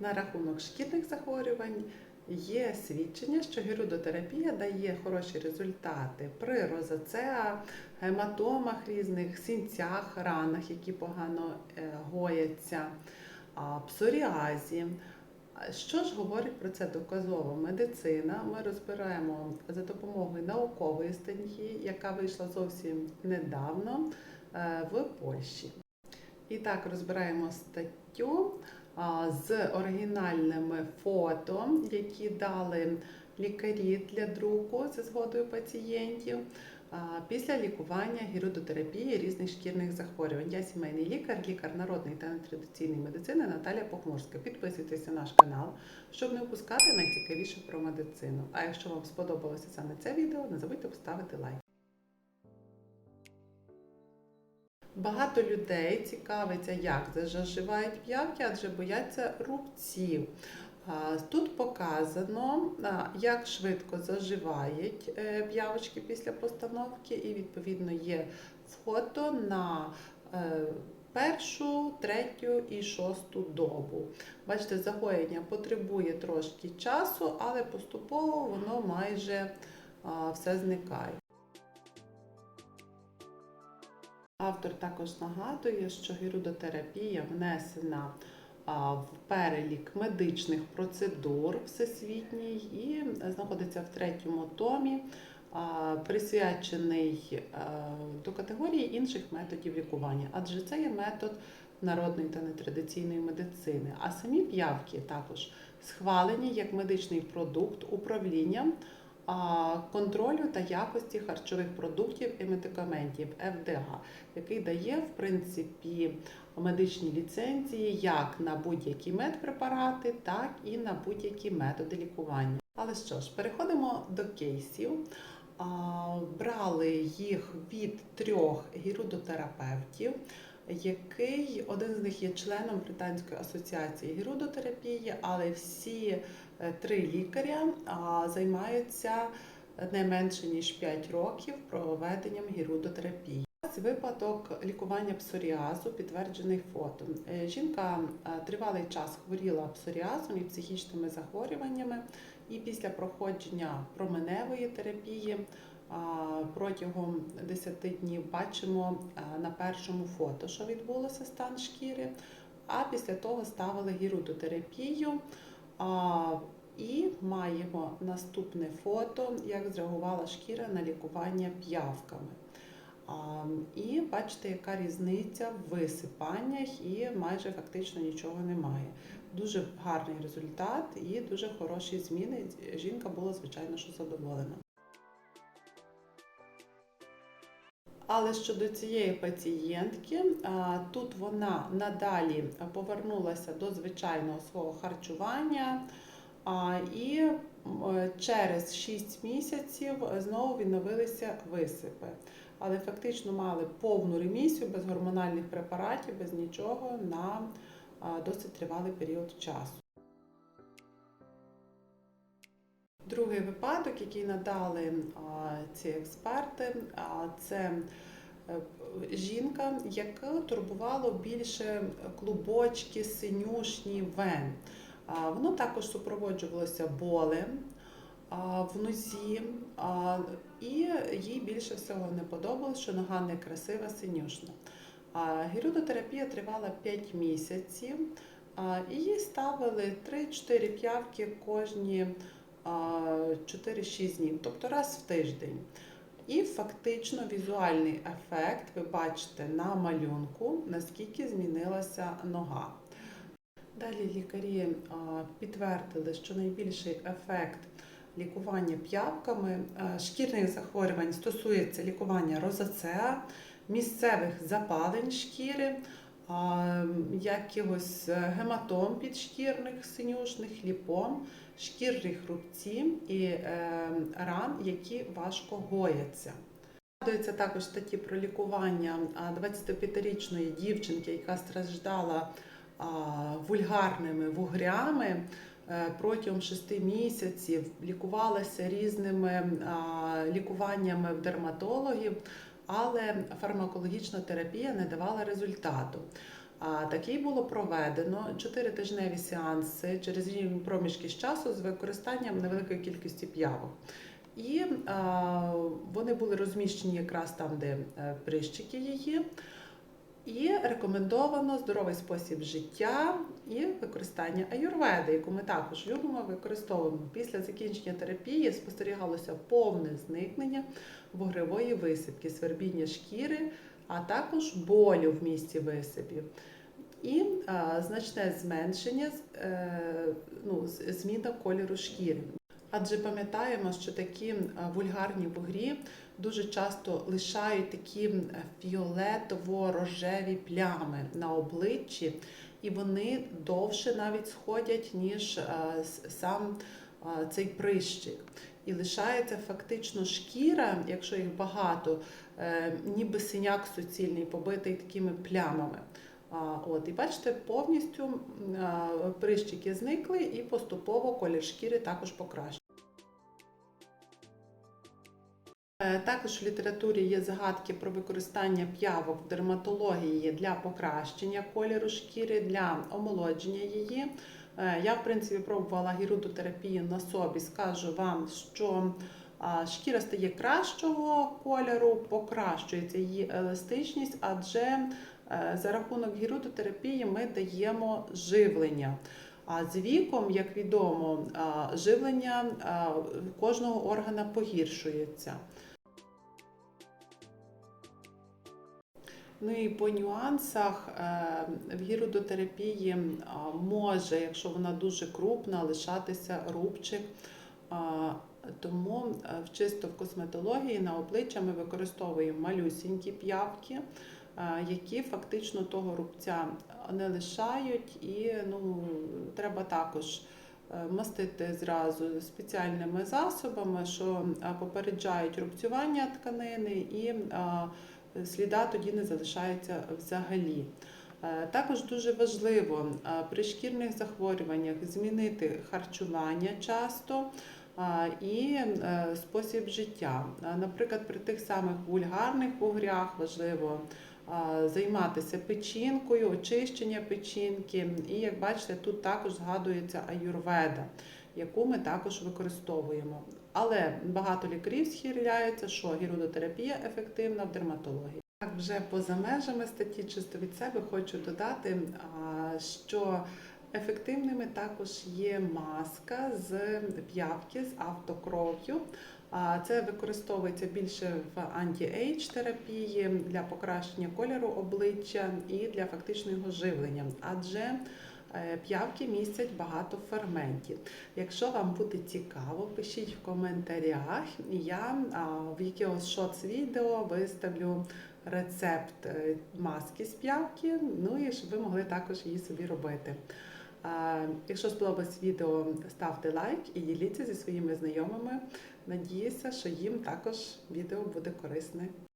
На рахунок шкірних захворювань є свідчення, що герудотерапія дає хороші результати при розацеа, гематомах різних, сінцях, ранах, які погано е, гояться, псоріазі. Що ж говорить про це доказова медицина? Ми розбираємо за допомогою наукової статті, яка вийшла зовсім недавно е, в Польщі. І так розбираємо статтю з оригінальними фото, які дали лікарі для друку за згодою пацієнтів після лікування гірудотерапії різних шкірних захворювань. Я сімейний лікар, лікар народної та нетрадиційної медицини Наталя Похмурська. Підписуйтесь на наш канал, щоб не впускати найцікавіше про медицину. А якщо вам сподобалося саме це відео, не забудьте поставити лайк. Багато людей цікавиться, як заживають п'явки, адже бояться рубців. Тут показано, як швидко заживають е, п'явочки після постановки, і відповідно є фото на е, першу, третю і шосту добу. Бачите, загоєння потребує трошки часу, але поступово воно майже все зникає. Автор також нагадує, що гірудотерапія внесена в перелік медичних процедур всесвітній і знаходиться в третьому томі, присвячений до категорії інших методів лікування, адже це є метод народної та нетрадиційної медицини. А самі п'явки також схвалені як медичний продукт управлінням контролю та якості харчових продуктів і медикаментів ФДА, який дає в принципі медичні ліцензії як на будь-які медпрепарати, так і на будь-які методи лікування. Але що ж, переходимо до кейсів. Брали їх від трьох гірудотерапевтів, який один з них є членом Британської асоціації гірудотерапії, але всі е, три лікаря займаються не менше ніж 5 років проведенням гірудотерапії. Випадок лікування псоріазу підтверджений фото. Е, Жінка е, тривалий час хворіла псоріазом і психічними захворюваннями, і після проходження променевої терапії протягом 10 днів бачимо на першому фото, що відбулося стан шкіри. А після того ставили гірудотерапію. І маємо наступне фото, як зреагувала шкіра на лікування п'явками. І бачите, яка різниця в висипаннях, і майже фактично нічого немає. Дуже гарний результат і дуже хороші зміни. Жінка була, звичайно, що задоволена. Але щодо цієї пацієнтки, тут вона надалі повернулася до звичайного свого харчування. І через 6 місяців знову відновилися висипи. Але фактично мали повну ремісію без гормональних препаратів, без нічого на досить тривалий період часу. Другий випадок, який надали ці експерти, це е, жінка, яку турбувало більше клубочки, синюшні вен. Воно також супроводжувалося болем в нозі, і їй більше всього не подобалось, що нога не красива, синюшна. Гірудотерапія тривала 5 місяців, і їй ставили 3-4 п'явки кожні 4-6 днів, тобто раз в тиждень. І фактично візуальний ефект ви бачите на малюнку, наскільки змінилася нога. Далі лікарі підтвердили, що найбільший ефект лікування п'явками шкірних захворювань стосується лікування розацеа, місцевих запалень шкіри, якихось гематом підшкірних, синюшних, ліпом, шкірних рубців і е, ран, які важко гояться. Згадується також статті про лікування 25-річної дівчинки, яка страждала вульгарними вугрями. Е, Протягом 6 місяців лікувалася різними лікуваннями в дерматологів, але фармакологічна терапія не давала результату. Такий було проведено чотиритижневі сеанси через рівні проміжки з часу з використанням невеликої кількості п'явок. І а, вони були розміщені якраз там, де е, прищики її. І рекомендовано здоровий спосіб життя і використання аюрведи, яку ми також любимо, використовуємо. Після закінчення терапії спостерігалося повне зникнення вугревої висипки, свербіння шкіри, а також болю в місці висипів. І а, значне зменшення е, ну, зміна кольору шкіри. Адже пам'ятаємо, що такі вульгарні вугрі дуже часто лишають такі фіолетово-рожеві плями на обличчі, і вони довше навіть сходять, ніж сам цей прищик. І лишається фактично шкіра, якщо їх багато, е, ніби синяк суцільний, побитий такими плямами. От, і бачите, повністю прищики зникли і поступово колір шкіри також покращився. Е, Також в літературі є згадки про використання п'явок в дерматології для покращення кольору шкіри, для омолодження її. Е, Я, в принципі, пробувала гірудотерапію на собі. Скажу вам, що шкіра стає кращого кольору, покращується її еластичність, адже е, за рахунок гірудотерапії ми даємо живлення. А з віком, як відомо, живлення кожного органа погіршується. Ну і по нюансах е, в гірудотерапії а, може, якщо вона дуже крупна, лишатися рубчик. Тому е, чисто в косметології на обличчя ми використовуємо малюсінькі п'явки, е, які фактично того рубця не лишають, і ну, треба також е, мастити зразу спеціальними засобами, що е, попереджають рубцювання тканини і е, сліда тоді не залишається взагалі. Е, Також дуже важливо е, при шкірних захворюваннях змінити харчування часто і е, спосіб життя. Наприклад, при тих самих вульгарних вугрях важливо займатися печінкою, очищення печінки. І як бачите, тут також згадується аюрведа, яку ми також використовуємо. Але багато лікарів схиляються, що гірудотерапія ефективна в дерматології. Так, вже поза межами статті чисто від себе хочу додати, що ефективними також є маска з п'явки з автокров'ю. Це використовується більше в анті-ейдж терапії для покращення кольору обличчя і для фактичного живлення, адже п'явки містять багато ферментів. Якщо вам буде цікаво, пишіть в коментарях. Я в якогось шоц відео виставлю рецепт е, маски з п'явки, ну і щоб ви могли також її собі робити. Якщо сподобалось відео, ставте лайк і діліться зі своїми знайомими. Надіюся, що їм також відео буде корисне.